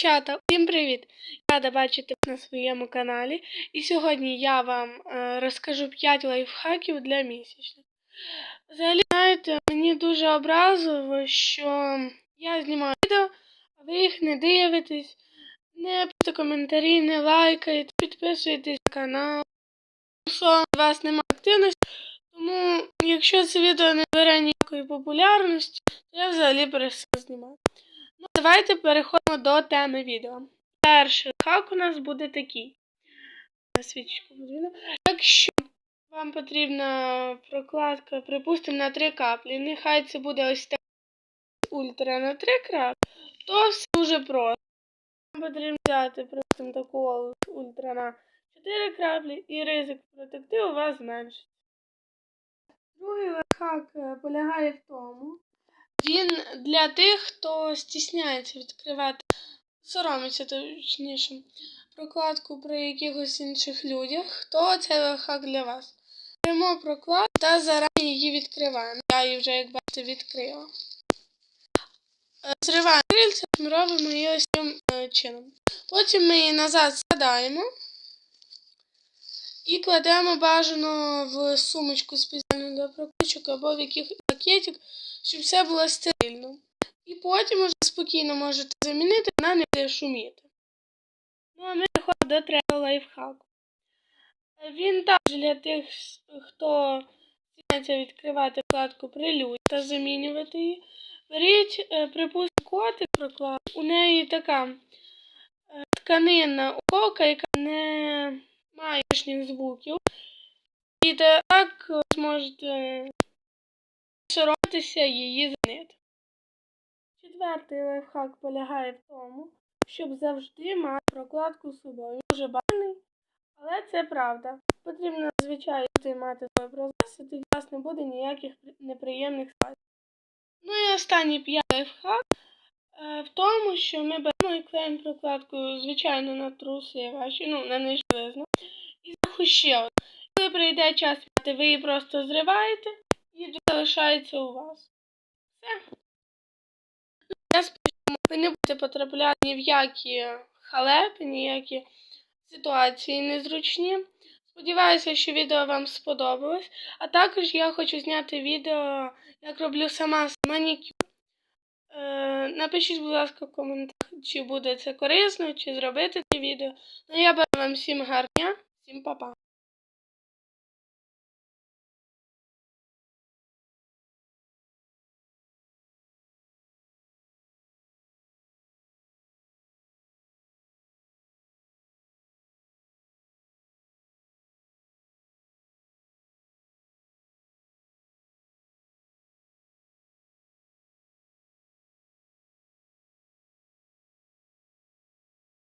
Чата, всім привіт! Рада бачити на своєму каналі. І сьогодні я вам е, розкажу 5 лайфхаків для місячних. Взагалі, знаєте, мені дуже образливо, що я знімаю відео, а ви їх не дивитесь, не пишете коментарі, не лайкаєте, підписуєтесь на канал. Що у вас немає активності, тому якщо це відео не бере ніякої популярності, то я взагалі перестаю знімати. Ну, давайте переходимо до теми відео. Перший хак у нас буде такий. Свічку подвину. Якщо вам потрібна прокладка, припустимо, на 3 каплі, нехай це буде ось так ультра на 3 краплі, то все дуже просто. Вам потрібно взяти, припустимо, таку ультра на 4 краплі і ризик протекти у вас зменшиться. Другий лайфхак е, полягає в тому, він для тих, хто стісняється відкривати, соромиться точніше, прокладку при якихось інших людях, то це лайфхак для вас. Беремо прокладку та зарані її відкриваємо. Я її вже, як бачите, відкрила. Е, Зриваємо крильця, ми робимо її ось таким е, чином. Потім ми її назад складаємо і кладемо бажано в сумочку спеціальну для прокладочок або в якийсь пакетик, щоб все було стерильно. І потім вже спокійно можете замінити, вона не буде шуміти. Ну, а ми переходимо до третього лайфхаку. Він також для тих, хто стісняється відкривати вкладку прилюд та замінювати її. Беріть, е, припустимо, котик прокладку. У неї така е, тканинна упаковка, яка не має лишніх звуків. І так ви зможете соромитися її замінити. Четвертий лайфхак полягає в тому, щоб завжди мати прокладку з собою. Дуже банальний, але це правда. Потрібно, звичайно, мати свій процес, і тоді у вас не буде ніяких неприємних ситуацій. Ну і останній п'ятий лайфхак в тому, що ми беремо і клеїмо прокладку, звичайно, на труси ваші, ну, на нижню і зверху. Коли прийде час ви її просто зриваєте і залишається у вас. Все. Я сподіваюся, ви не будете потрапляти ні в які халепи, ніякі ситуації незручні. Сподіваюся, що відео вам сподобалось. А також я хочу зняти відео, як роблю сама манікюр. Е, напишіть, будь ласка, в коментарях, чи буде це корисно, чи зробити це відео. Ну, я бажаю вам всім гарного дня, всім па-па.